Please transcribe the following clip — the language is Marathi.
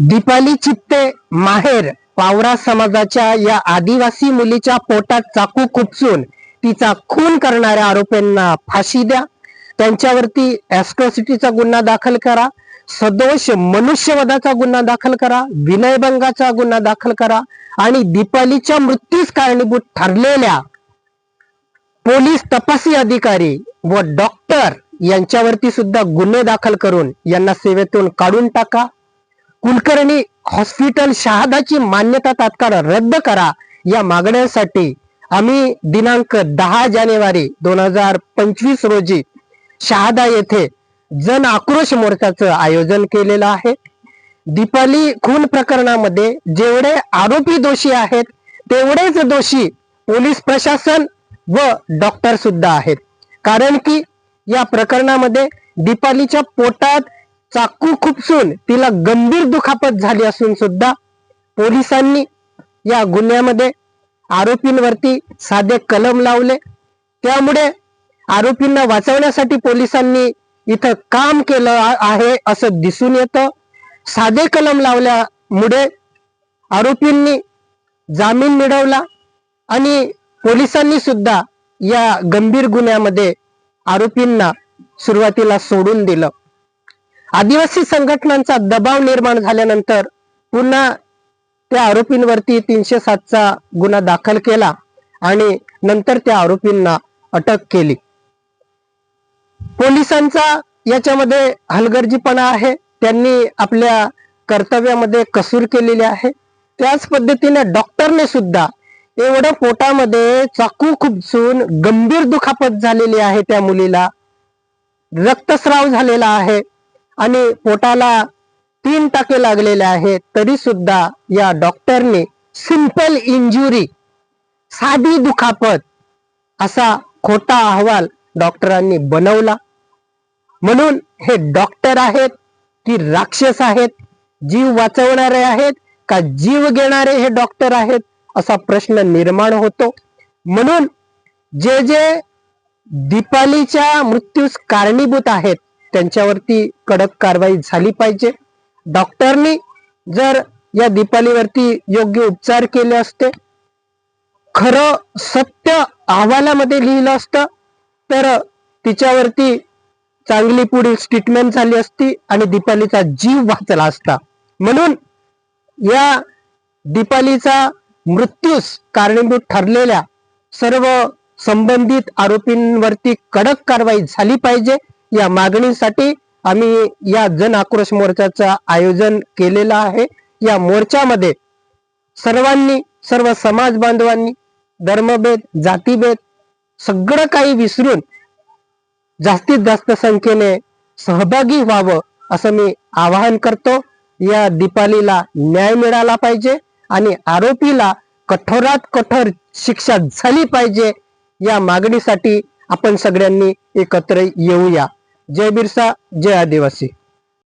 दीपाली चित्ते माहेर पावरा समाजाच्या या आदिवासी मुलीच्या पोटात चाकू खुपसून तिचा खून करणाऱ्या आरोपींना फाशी द्या. त्यांच्यावरती ऍस्ट्रॉसिटीचा गुन्हा दाखल करा. सदोष मनुष्यवधाचा गुन्हा दाखल करा. विनयभंगाचा गुन्हा दाखल करा. आणि दीपालीच्या मृत्यूस कारणीभूत ठरलेल्या पोलीस तपासी अधिकारी व डॉक्टर यांच्यावरती सुद्धा गुन्हे दाखल करून यांना सेवेतून काढून टाका. कुलकर्णी हॉस्पिटल शहादाची मान्यता तात्काळ रद्द करा. या मागण्यांसाठी आम्ही दिनांक दहा जानेवारी दोन हजार पंचवीस रोजी शहादा येथे जन आक्रोश मोर्चाचं आयोजन केलेलं आहे. दीपाली खून प्रकरणामध्ये जेवढे आरोपी दोषी आहेत तेवढेच दोषी पोलीस प्रशासन व डॉक्टर सुद्धा आहेत. कारण की या प्रकरणामध्ये दीपालीच्या पोटात चाकू खुपसून तिला गंभीर दुखापत झाली असून सुद्धा पोलिसांनी या गुन्ह्यामध्ये आरोपींवरती साधे कलम लावले. त्यामुळे आरोपींना वाचवण्यासाठी पोलिसांनी इथं काम केलं आहे असं दिसून येतं. साधे कलम लावल्यामुळे आरोपींनी जामीन मिळवला आणि पोलिसांनी सुद्धा या गंभीर गुन्ह्यामध्ये आरोपींना सुरुवातीला सोडून दिलं. आदिवासी संघटनांचा दबाव निर्माण झाल्यानंतर पुन्हा त्या आरोपींवरती तीनशे सातचा गुन्हा दाखल केला आणि नंतर त्या आरोपींना अटक केली. पोलिसांचा याच्यामध्ये हलगर्जीपणा आहे. त्यांनी आपल्या कर्तव्यामध्ये कसूर केलेली आहे. त्याच पद्धतीने डॉक्टरने सुद्धा एवढ्या पोटामध्ये चाकू खुपसून गंभीर दुखापत झालेली आहे त्या मुलीला. रक्तस्राव झालेला आहे. आणि पोटाला तीन टाके लागलेले आहेत तरी सुद्धा या डॉक्टरने सिंपल इंजुरी साधी दुखापत असा खोटा अहवाल डॉक्टरांनी बनवला. म्हणून हे डॉक्टर आहेत की राक्षस आहेत जीव वाचवणारे आहेत का जीव घेणारे हे डॉक्टर आहेत असा प्रश्न निर्माण होतो. म्हणून जे जे दीपालीच्या मृत्यूस कारणीभूत आहेत त्यांच्यावरती कडक कारवाई झाली पाहिजे. डॉक्टरनी जर या दीपालीवरती योग्य उपचार केले असते खरं सत्य अहवालामध्ये लिहिलं असतं तर तिच्यावरती चांगली पुढील ट्रीटमेंट झाली असती आणि दीपालीचा जीव वाचला असता. म्हणून या दीपालीचा मृत्यूस कारणीभूत ठरलेल्या सर्व संबंधित आरोपींवरती कडक कारवाई झाली पाहिजे. या मागणीसाठी आम्ही या जन आक्रोश मोर्चाचं आयोजन केलेलं आहे. या मोर्चामध्ये सर्वांनी सर्व समाज बांधवांनी धर्मभेद जातीभेद सगळं काही विसरून जास्तीत जास्त संख्येने सहभागी व्हावं असं मी आवाहन करतो. या दीपालीला न्याय मिळाला पाहिजे आणि आरोपीला कठोरात कठोर शिक्षा झाली पाहिजे या मागणीसाठी आपण सगळ्यांनी एकत्र येऊया. जय बिरसा जय आदिवासी.